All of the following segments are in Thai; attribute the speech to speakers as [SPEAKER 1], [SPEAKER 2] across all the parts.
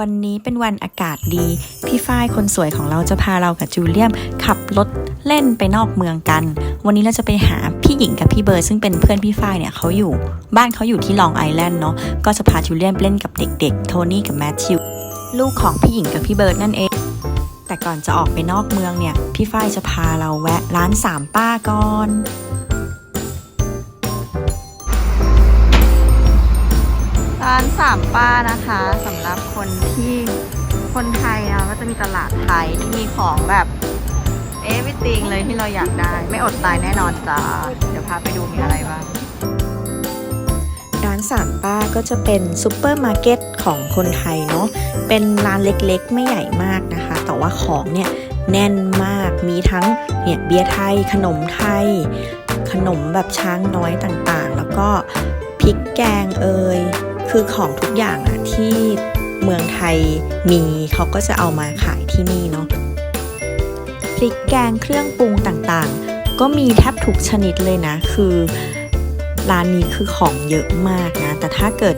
[SPEAKER 1] วันนี้เป็นวันอากาศดี พี่ฝ้ายคนสวยของเราจะพาเรากับจูเลียม ขับรถเล่นไปนอกเมืองกัน วันนี้เราจะไปหาพี่หญิงกับพี่เบิร์ดซึ่งเป็นเพื่อนพี่ฝ้ายเนี่ยเขาอยู่ บ้านเขาอยู่ที่ลองไอแลนด์เนาะก็จะพาจูเลียมเล่นกับเด็กๆ โทนี่กับแมทธิวลูกของพี่หญิงกับพี่เบิร์ดนั่นเอง แต่ก่อนจะออกไปนอกเมืองเนี่ยพี่ฝ้ายจะพาเราแวะร้านสามป้าก่อนานสามป้านะคะสำหรับคนที่คนไทยนะก็จะมีตลาดไทยที่มีของแบบเอวิติงเลยที่เราอยากได้ ไม่อดตายแน่นอนจ้าเดี๋ยวพาไปดูมีอะไรบ้างร้านสามป้าก็จะเป็นซูเปอร์มาร์เก็ตของคนไทยเนาะเป็นร้านเล็กๆ ไม่ใหญ่มากนะคะ แต่ว่าของเนี่ยแน่นมากมีทั้งเนี่ยเบียร์ไทย ขนมไทย ขนมแบบช้างน้อยต่างๆ แล้วก็พริกแกงเอย คือของทุกอย่างอะที่เมืองไทยมีเขาก็จะเอามาขายที่นี่เนาะพริกแกงเครื่องปรุงต่างๆ ก็มีแทบทุกชนิดเลยนะ คือร้านนี้คือของเยอะมากนะ แต่ถ้าเกิด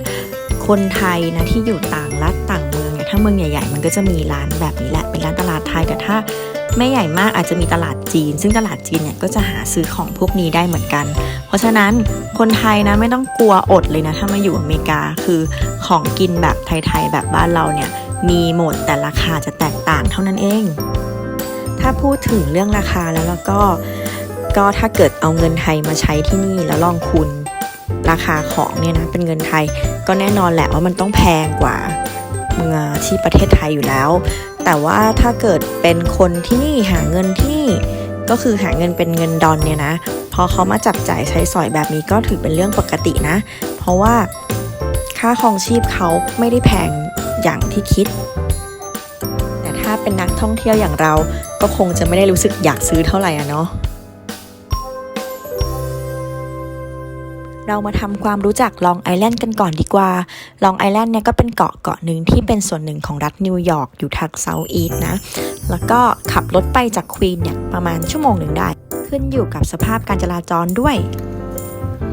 [SPEAKER 1] คนไทยนะที่อยู่ต่างรัฐต่างเมืองเนี่ยถ้าเมืองใหญ่ ๆ มันก็จะมีร้านแบบนี้แหละเป็นร้านตลาดไทยแต่ถ้า ไม่ใหญ่มากอาจจะมีตลาดจีน ซึ่งตลาดจีนเนี่ยก็จะหาซื้อของพวกนี้ได้เหมือนกัน เพราะฉะนั้นคนไทยนะไม่ต้องกลัวอดเลยนะ ถ้ามาอยู่อเมริกาคือของกินแบบไทยๆแบบบ้านเราเนี่ยมีหมดแต่ราคาจะแตกต่างเท่านั้นเอง ถ้าพูดถึงเรื่องราคาแล้วแล้วก็ก็ถ้าเกิดเอาเงินไทยมาใช้ที่นี่แล้วลองคูณราคาของเนี่ยนะเป็นเงินไทย ก็แน่นอนแหละว่ามันต้องแพงกว่าเมืองที่ประเทศไทยอยู่แล้ว แต่ว่าถ้าเกิดเป็นคนที่นี่หาเงินที่นี่ก็คือหาเงินเป็นเงินดอนเนี่ยนะ พอเขามาจับจ่ายใช้สอยแบบนี้ก็ถือเป็นเรื่องปกตินะ เพราะว่าค่าครองชีพเขาไม่ได้แพงอย่างที่คิด แต่ถ้าเป็นนักท่องเที่ยวอย่างเราก็คงจะไม่ได้รู้สึกอยากซื้อเท่าไหร่อะเนาะ เรามาทำความรู้จักลองไอแลนด์กันก่อนดีกว่า ลองไอแลนด์เนี่ยก็เป็นเกาะเกาะหนึ่งที่เป็นส่วนหนึ่งของรัฐนิวยอร์กอยู่ทางเซาท์อีสต์นะ แล้วก็ขับรถไปจากควีนเนี่ยประมาณชั่วโมงหนึ่งได้ ขึ้นอยู่กับสภาพการจราจรด้วย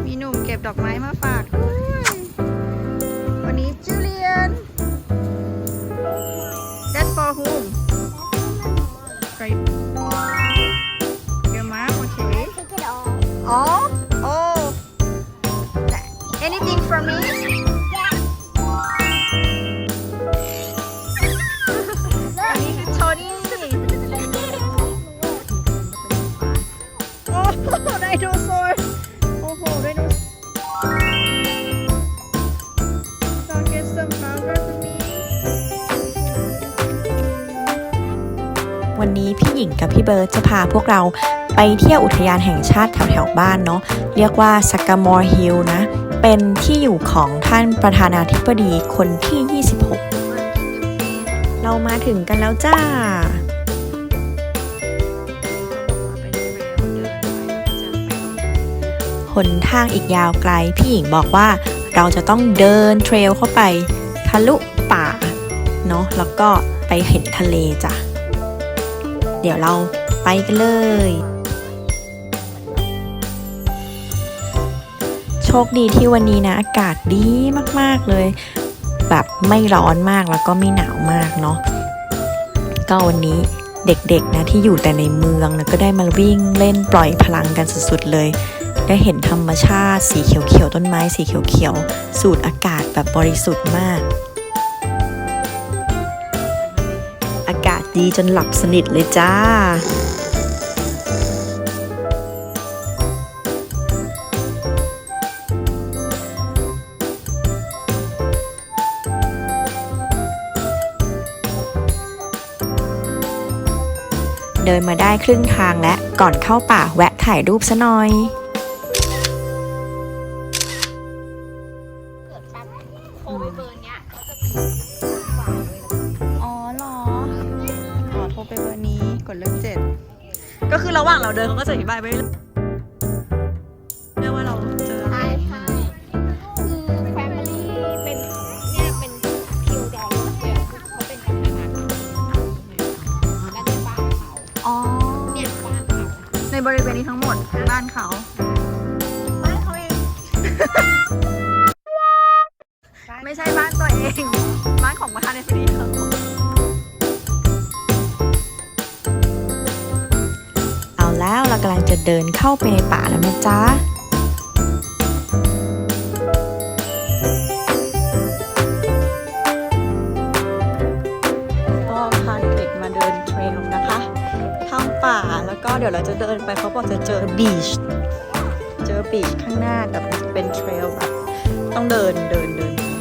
[SPEAKER 1] มีหนุ่มเก็บดอกไม้มาฝากด้วย วันนี้พี่หญิงกับพี่เบิร์ดจะพาพวกเราไปเที่ยวอุทยานแห่งชาติแถวๆบ้านเนาะเรียกว่าสักกามอร์ฮิลนะ เป็นที่อยู่ของท่านประธานาธิบดีคนที่ 26 เรามาถึงกันแล้วจ้าหนทางอีกยาวไกล พี่หญิงบอกว่าเราจะต้องเดินเทรลเข้าไปทะลุป่าเนาะแล้วก็ไปเห็นทะเลจ้ะ เดี๋ยวเราไปกันเลย โชคดีที่วันนี้นะอากาศดีมากๆเลย แบบไม่ร้อนมากแล้วก็ไม่หนาวมากเนาะก็วันนี้เด็กๆนะที่อยู่แต่ในเมืองนะก็ได้มาวิ่งเล่นปล่อยพลังกันสุดๆเลย ได้เห็นธรรมชาติสีเขียวๆต้นไม้สีเขียวๆสูดอากาศแบบบริสุทธิ์มาก ดีจนหลับสนิทเลยจ้าเดินมาได้ครึ่งทางและก่อนเข้าป่าแวะถ่ายรูปซะหน่อย
[SPEAKER 2] บาย
[SPEAKER 1] ไปเรื่อยเรียกว่าเราเจออะไร
[SPEAKER 2] ใช่ใช่คือแฟมิลี่เป็นเนี่ยเป็นคิวดอลเนี่ยเขาเป็นพนักงานและในบ้านเขา
[SPEAKER 1] อ๋อ
[SPEAKER 2] เนี่ยบ้านเขา
[SPEAKER 1] ในบริเวณนี้ทั้งหมดบ้านเขา
[SPEAKER 2] บ้านเขาเอง
[SPEAKER 1] ไม่ใช่บ้านตัวเอง บ้านของม
[SPEAKER 3] นะคะในซีรีส์เขาเอา จะเดินเข้าไปในป่าแล้วนะจ๊ะก็พาเด็กมาเดินเทรลนะคะทางป่าแล้วก็เดี๋ยวเราจะเดินไปเขาบอกจะเจอบีช เจอบีชข้างหน้าแต่เป็นเทรลแบบต้องเดินเดินเดินข้าง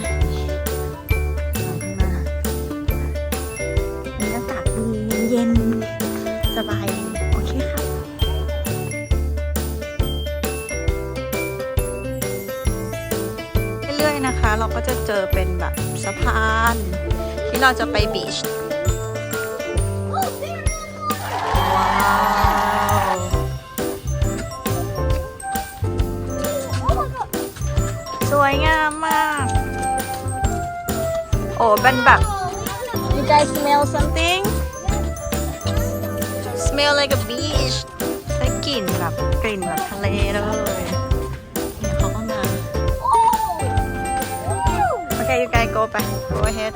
[SPEAKER 3] หน้าบรรยากาศดีเย็น ก็จะเจอเป็นแบบสะพาน ที่เราจะไปบีชว้าวสวยงามมาก โอ้เป็นแบบ you guys smell something smell like a beach ได้กลิ่นแบบกลิ่นแบบทะเลเลยเนี่ย Okay, you guys go back. go ahead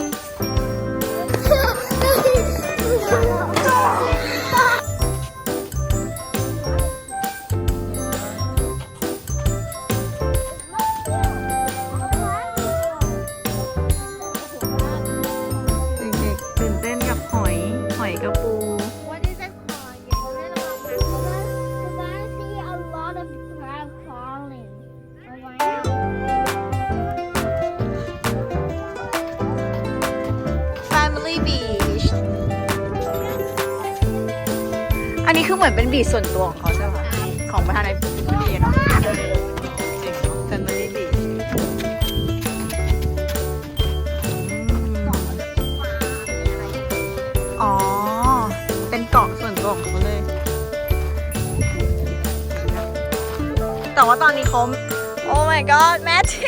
[SPEAKER 3] อันนี้คือเหมือนเป็นบีชส่วนตัวของเขาใช่ไหมของประธานาธิบดีเนาะเจ๋งเนอะ Family Beach อ๋อ เป็นเกาะส่วนตัวของเขาเลย แต่ว่าตอนนี้เขาโอ้ my god แมทธิ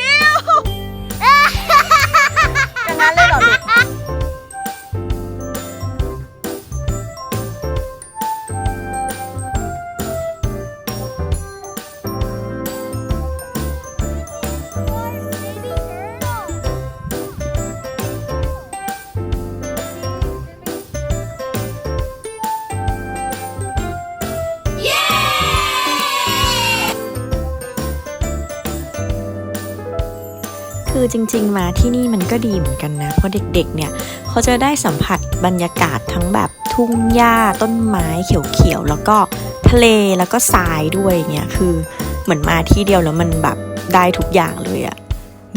[SPEAKER 1] คือจริง ๆ มาที่นี่มันก็ดีเหมือนกันนะ เพราะเด็กๆ เนี่ยเขาจะได้สัมผัสบรรยากาศทั้งแบบทุ่งหญ้าต้นไม้เขียวๆ แล้วก็ทะเลแล้วก็ทรายด้วยเนี่ยคือเหมือนมาที่เดียวแล้วมันแบบได้ทุกอย่างเลยอะ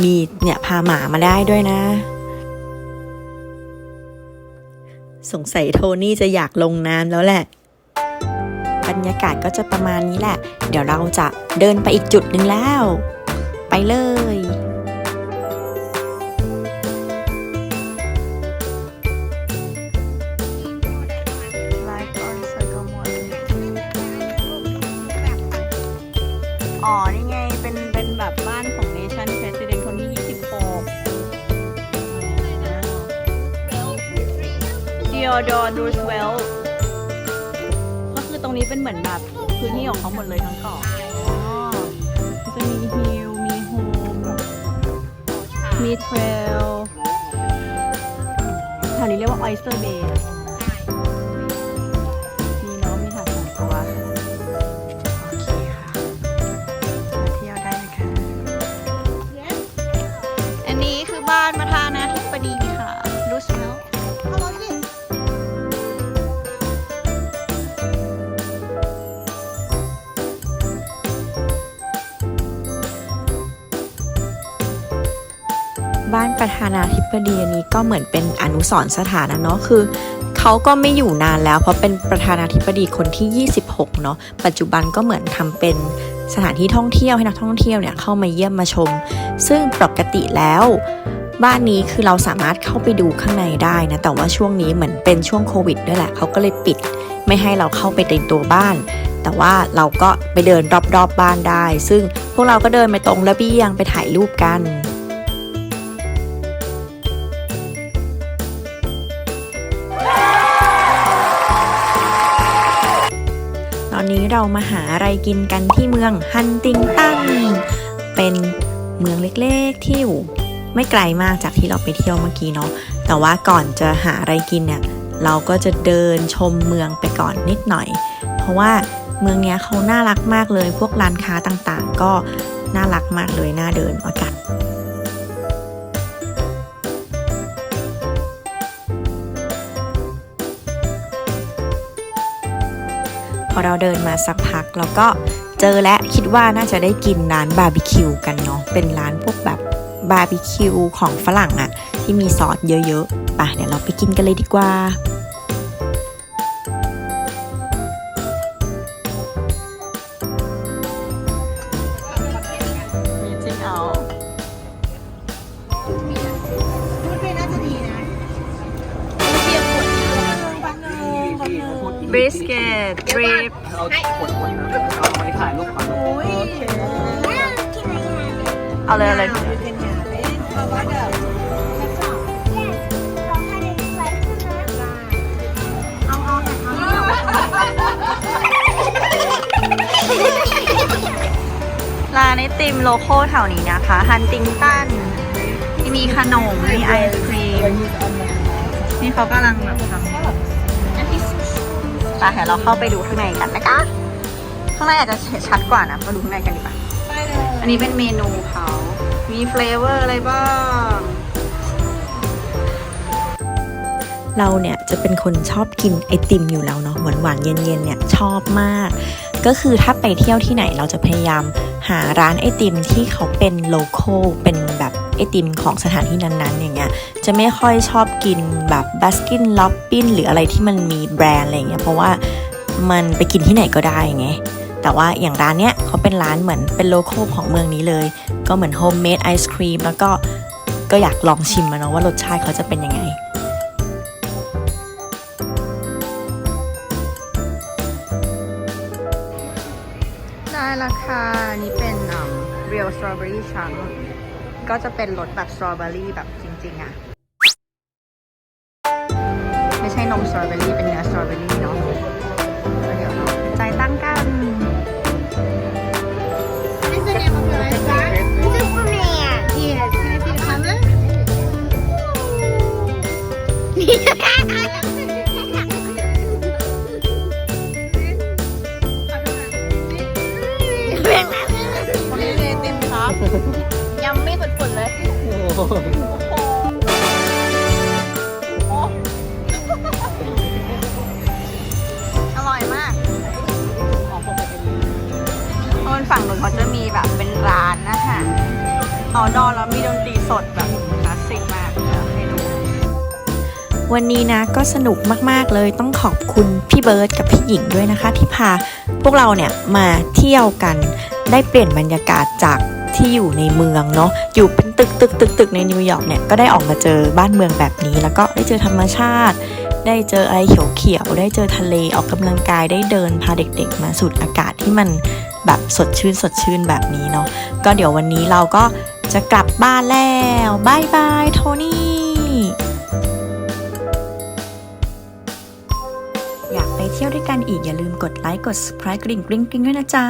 [SPEAKER 1] มีเนี่ยพาหมามาได้ด้วยนะ สงสัยโทนี่จะอยากลงน้ำแล้วแหละ บรรยากาศก็จะประมาณนี้แหละ เดี๋ยวเราจะเดินไปอีกจุดหนึ่งแล้ว ไปเลย
[SPEAKER 3] Theodore Roosevelt ก็คือตรงนี้เป็นเหมือนแบบพื้นที่ของเขาหมดเลยทั้งเกาะอ๋อจะมีฮิลมีโฮมมีเทรลแถวนี้เรียกว่า Oyster Bay มีน้องมีถังสองตัว โอเคค่ะมาเที่ยวได้นะคะ อันนี้คือบ้านประ
[SPEAKER 1] ประธานาธิบดีอันนี้ก็เหมือนเป็นอนุสรสถานนะเนาะคือเขาก็ไม่อยู่นานแล้ว เพราะเป็นประธานาธิบดีคนที่ 26 เนาะปัจจุบันก็เหมือนทำเป็นสถานที่ท่องเที่ยวให้นักท่องเที่ยวเนี่ยเข้ามาเยี่ยมมาชม ซึ่งปกติแล้วบ้านนี้คือเราสามารถเข้าไปดูข้างในได้นะ แต่ว่าช่วงนี้เหมือนเป็นช่วงโควิดด้วยแหละเขาก็เลยปิด ไม่ให้เราเข้าไปในตัวบ้าน แต่ว่าเราก็ไปเดินรอบๆบบ้านได้ ซึ่งพวกเราก็เดินไปตรงระเบียงไปถ่ายรูปกัน นี้เรามาหาอะไรกินกันที่เมืองฮันติงตัน เป็นเมืองเล็กๆที่อยู่ไม่ไกลมากจากที่เราไปเที่ยวเมื่อกี้เนาะ แต่ว่าก่อนจะหาอะไรกินเนี่ย เราก็จะเดินชมเมืองไปก่อนนิดหน่อย เพราะว่าเมืองเนี้ยเขาน่ารักมากเลย พวกร้านค้าต่างๆ ก็น่ารักมากเลยน่าเดินอากาศ พอเราเดินมาสักพักเราก็เจอและคิดว่าน่าจะได้กินร้านบาร์บีคิวกันเนาะเป็นร้านพวกแบบบาร์บีคิวของฝรั่งอะที่มีซอสเยอะๆไปเดี๋ยวเราไปกินกันเลยดีกว่า
[SPEAKER 3] จริงเอา บริสเกตดริป
[SPEAKER 4] เอาขวดขวดนะเอาไว้ถ่ายรูปก่อน
[SPEAKER 3] เอาเลยเอาเลย ร้านไอติมโลโก้แถวนี้นะคะ ฮันติงตันที่มีขนม มีไอศครีม นี่เขากำลังแบบท ดี๋ยวเราเข้าไปดูข้างในกันนะคะ ข้างในอาจจะชัดกว่านะมาดูข้างในกันดีกว่าอันนี้เป็นเมนูเขา มีเฟลเวอร์อะไรบ้าง
[SPEAKER 1] เราเนี่ยจะเป็นคนชอบกินไอติมอยู่แล้วเนาะหวานหวานเย็นๆเนี่ยชอบมาก ก็คือถ้าไปเที่ยวที่ไหนเราจะพยายามหาร้านไอติมที่เขาเป็นโลโก้เป็นแบบ ไอติมของสถานที่นั้นๆ อย่างเงี้ยจะไม่ค่อยชอบกินแบบบัสกินล็อบบินหรืออะไรที่มันมีแบรนด์อะไรเงี้ยเพราะว่ามันไปกินที่ไหนก็ได้ไงแต่ว่าอย่างร้านเนี้ยเขาเป็นร้านเหมือนเป็นโลโก้ของเมืองนี้เลย ก็เหมือนโฮมเมดไอศครีมแล้วก็ก็อยากลองชิมมาเนาะว่ารสชาติเขาจะเป็นยังไง
[SPEAKER 3] ได้ราคานี้เป็น real strawberry chunk ก็จะเป็นรสแบบสตรอเบอรี่แบบจริง ๆอะ สดแบบคลาสสิกมากวให้ดู
[SPEAKER 1] วันนี้นะก็สนุกมากๆเลยต้องขอบคุณพี่เบิร์ดกับพี่หญิงด้วยนะคะ ที่พาพวกเราเนี่ยมาเที่ยวกันได้เปลี่ยนบรรยากาศจากที่อยู่ในเมืองเนาะอยู่เป็นตึกตึกตึกตึกในนิวยอร์กเนี่ยก็ได้ออกมาเจอบ้านเมืองแบบนี้ แล้วก็ได้เจอธรรมชาติ ได้เจออะไรเขียวๆได้เจอทะเลออกกำลังกายได้เดินพาเด็ก ๆ มาสูดอากาศที่มันแบบสดชื่นสดชื่นแบบนี้เนาะก็เดี๋ยววันนี้เราก็ จะกลับบ้านแล้วบายบายโทนี่อยากไปเที่ยวด้วยกันอีกอย่าลืมกดไลค์กด subscribe กริ่งกริ่งกริ่งด้วยนะจ๊ะ